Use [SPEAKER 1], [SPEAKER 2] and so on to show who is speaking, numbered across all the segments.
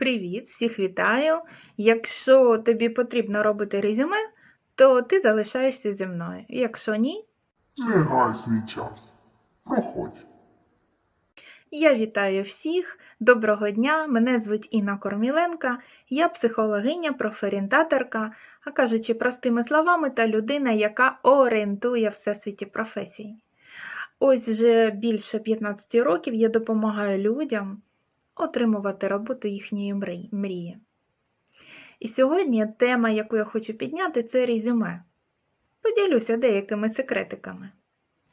[SPEAKER 1] Привіт, всіх вітаю! Якщо тобі потрібно робити резюме, то ти залишаєшся зі мною. Якщо ні,
[SPEAKER 2] Не гай свій час. Проходь.
[SPEAKER 1] я вітаю всіх. Доброго дня! Мене звуть Інна Корміленка, я психологиня, профорієнтаторка, а кажучи простими словами, та людина, яка орієнтує всесвіті професій. Ось вже більше 15 років я допомагаю людям отримувати роботу їхньої мрії. І сьогодні тема, яку я хочу підняти, це резюме. Поділюся деякими секретиками.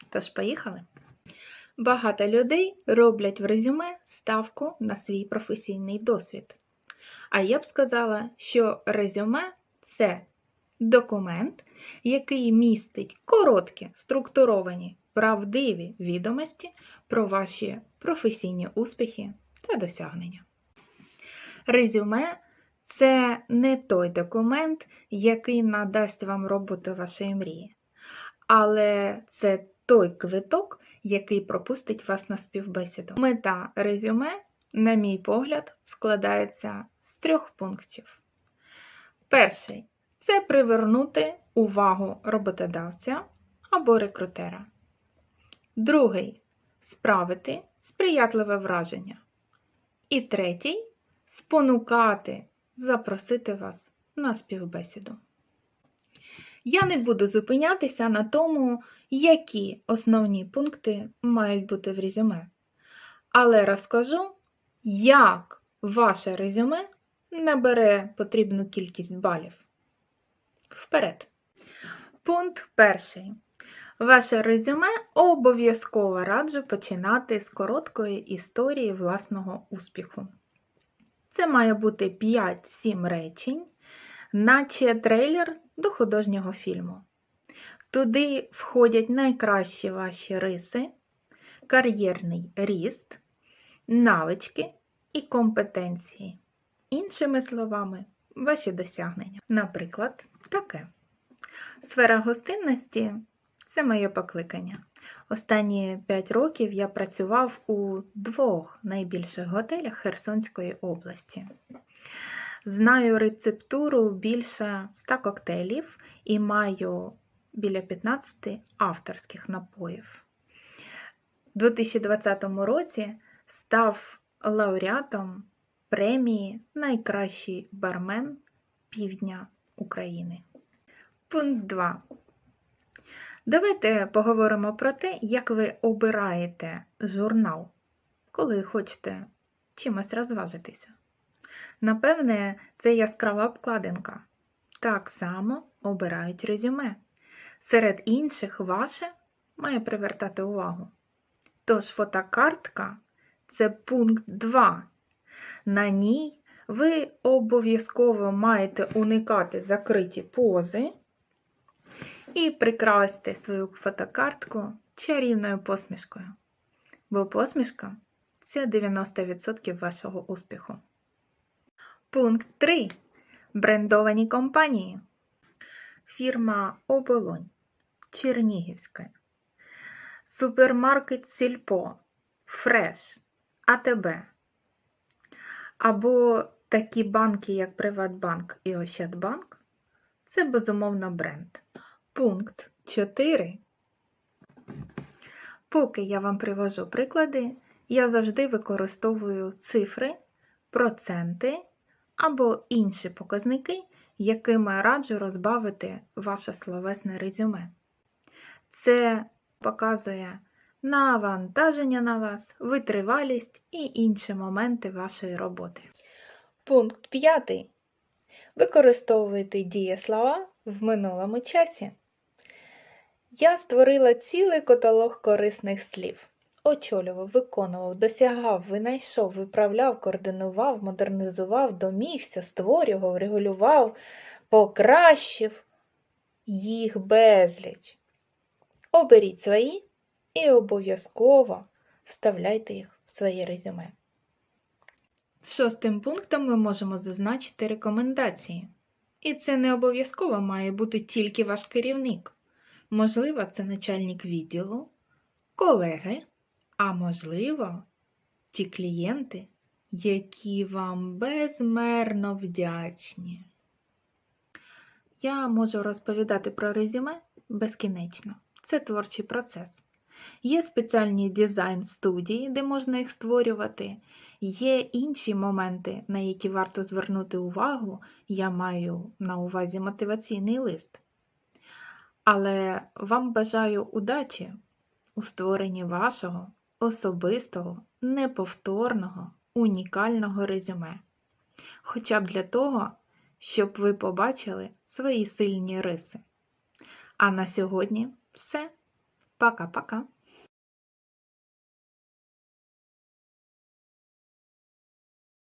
[SPEAKER 1] Тож, поїхали. Багато людей роблять в резюме ставку на свій професійний досвід. А я б сказала, що резюме це документ, який містить короткі, структуровані, правдиві відомості про ваші професійні успіхи та досягнення. Резюме це не той документ, який надасть вам роботу вашої мрії, але це той квиток, який пропустить вас на співбесіду. Мета резюме, на мій погляд, складається з трьох пунктів. Перший це привернути увагу роботодавця або рекрутера. Другий справити сприятливе враження. І третій спонукати, запросити вас на співбесіду. Я не буду зупинятися на тому, які основні пункти мають бути в резюме, але розкажу, як ваше резюме набере потрібну кількість балів. Вперед. Пункт перший. Ваше резюме обов'язково раджу починати з короткої історії власного успіху. Це має бути 5-7 речень, наче трейлер до художнього фільму. Туди входять найкращі ваші риси, кар'єрний ріст, навички і компетенції. Іншими словами, ваші досягнення. Наприклад, таке. Сфера гостинності це моє покликання. Останні 5 років я працював у двох найбільших готелях Херсонської області. Знаю рецептуру більше 100 коктейлів і маю біля 15 авторських напоїв. У 2020 році став лауреатом премії Найкращий бармен Півдня України. Пункт 2. Давайте поговоримо про те, як ви обираєте журнал, коли хочете чимось розважитися. Напевне, це яскрава обкладинка. Так само обирають резюме. Серед інших ваше має привертати увагу. Тож фотокартка це пункт 2. На ній ви обов'язково маєте уникати закриті пози і прикрасти свою фотокартку чарівною посмішкою. Бо посмішка це 90% вашого успіху. Пункт 3. Брендовані компанії. Фірма Оболонь Чернігівська. Супермаркет Сільпо, Фреш, АТБ. Або такі банки, як Приватбанк і Ощадбанк. Це безумовно бренд. Пункт 4. Поки я вам привожу приклади, я завжди використовую цифри, проценти або інші показники, якими раджу розбавити ваше словесне резюме. Це показує навантаження на вас, витривалість і інші моменти вашої роботи. Пункт 5. Використовуйте дієслова в минулому часі. Я створила цілий каталог корисних слів. Очолював, виконував, досягав, винайшов, виправляв, координував, модернізував, домігся, створював, регулював, покращив їх безліч. Оберіть свої і обов'язково вставляйте їх в своє резюме. З Шостим пунктом ми можемо зазначити рекомендації. І це не обов'язково має бути тільки ваш керівник. Можливо, це начальник відділу, колеги, а можливо, ті клієнти, які вам безмерно вдячні. Я можу розповідати про резюме безкінечно. Це творчий процес. Є спеціальні дизайн-студії, де можна їх створювати. Є інші моменти, на які варто звернути увагу. Я маю на увазі мотиваційний лист. Але вам бажаю удачі у створенні вашого особистого, неповторного, унікального резюме. Хоча б для того, щоб ви побачили свої сильні риси. А на сьогодні все. Пока-пока.